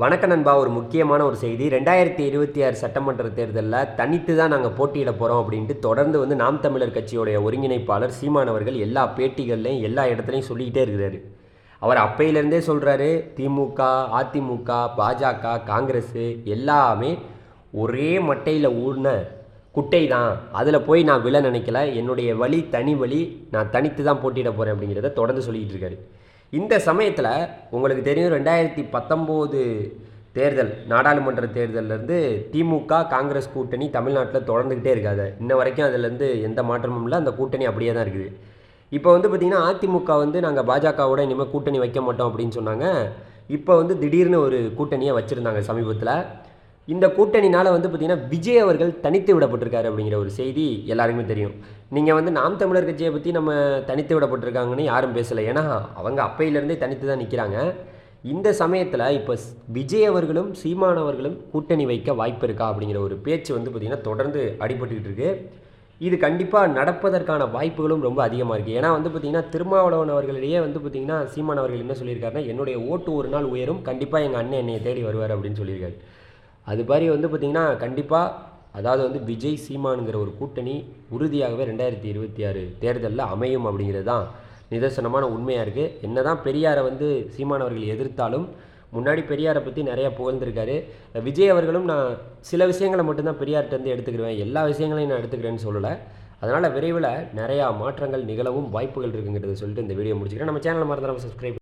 வணக்க நண்பா ஒரு முக்கியமான ஒரு செய்தி. ரெண்டாயிரத்தி இருபத்தி ஆறு சட்டமன்ற தேர்தலில் தனித்து தான் நாங்கள் போட்டியிட போகிறோம் அப்படின்ட்டு தொடர்ந்து வந்து நாம் தமிழர் கட்சியோடைய ஒருங்கிணைப்பாளர் சீமான் அவர்கள் எல்லா பேட்டிகள்லையும் எல்லா இடத்துலையும் சொல்லிக்கிட்டே இருக்கிறாரு. அவர் அப்பையிலேருந்தே சொல்கிறாரு திமுக அதிமுக பாஜக காங்கிரஸ் எல்லாமே ஒரே மட்டையில் ஊடின குட்டை தான். அதில் போய் நான் விழ நினைக்கல. என்னுடைய வழி தனி வழி நான் தனித்து தான் போட்டியிட போகிறேன் அப்படிங்கிறத தொடர்ந்து சொல்லிக்கிட்டு இருக்காரு. இந்த சமயத்தில் உங்களுக்கு தெரியும் ரெண்டாயிரத்தி பத்தொம்போது தேர்தல் நாடாளுமன்ற தேர்தலேருந்து திமுக காங்கிரஸ் கூட்டணி தமிழ்நாட்டில் தொடர்ந்துக்கிட்டே இருக்காது இன்ன வரைக்கும் அதுலேருந்து எந்த மாற்றமும் இல்லை. அந்த கூட்டணி அப்படியே தான் இருக்குது. இப்போ வந்து பார்த்திங்கன்னா அதிமுக வந்து நாங்கள் பாஜகவோட இனிமேல் கூட்டணி வைக்க மாட்டோம் அப்படின்னு சொன்னாங்க. இப்போ வந்து திடீர்னு ஒரு கூட்டணியை வச்சுருந்தாங்க சமீபத்தில். இந்த கூட்டணினால் வந்து பார்த்திங்கன்னா விஜய் அவர்கள் தனித்து விடப்பட்டிருக்காரு அப்படிங்கிற ஒரு செய்தி எல்லாருக்குமே தெரியும். நீங்கள் வந்து நாம் தமிழர் கட்சியை பற்றி நம்ம தனித்து விடப்பட்டிருக்காங்கன்னு யாரும் பேசலை. ஏன்னா அவங்க அப்பையிலேருந்தே தனித்து தான் நிற்கிறாங்க இந்த சமயத்தில் இப்போ விஜய் அவர்களும் சீமான் அவர்களும் கூட்டணி வைக்க வாய்ப்பு இருக்கா அப்படிங்கிற ஒரு பேச்சு வந்து பார்த்திங்கன்னா தொடர்ந்து அடிபட்டுக்கிட்டு இருக்குது இது கண்டிப்பாக நடப்பதற்கான வாய்ப்புகளும் ரொம்ப அதிகமாக இருக்குது ஏன்னா வந்து பார்த்திங்கன்னா திருமாவளவன் அவர்களிடையே வந்து பார்த்திங்கன்னா சீமான் அவர்கள் என்ன சொல்லியிருக்காருன்னா என்னுடைய ஓட்டு ஒரு நாள் உயரும். கண்டிப்பாக எங்கள் அண்ணன் என்னை தேடி வருவார் அப்படின்னு சொல்லியிருக்காரு. அது மாதிரி வந்து பார்த்திங்கன்னா கண்டிப்பாக அதாவது வந்து விஜய் சீமானுங்கிற ஒரு கூட்டணி உறுதியாகவே ரெண்டாயிரத்தி இருபத்தி ஆறு தேர்தலில் அமையும் அப்படிங்கிறது தான் நிதர்சனமான உண்மையாக இருக்குது என்ன தான் பெரியாரை வந்து சீமான் அவர்கள் எதிர்த்தாலும் முன்னாடி பெரியாரை பற்றி நிறையா புகழ்ந்திருக்காரு. விஜய் அவர்களும் நான் சில விஷயங்களை மட்டும்தான் பெரியார்கிட்ட இருந்து எடுத்துக்கிடுவேன் எல்லா விஷயங்களையும் நான் எடுத்துக்கிறேன்னு சொல்லலை. அதனால் விரைவில் நிறையா மாற்றங்கள் நிகழவும் வாய்ப்புகள் இருக்குங்கிறத சொல்லிட்டு இந்த வீடியோ முடிச்சுக்கிறேன். நம்ம சேனல் மறந்துடாமல் சப்ஸ்கிரைப்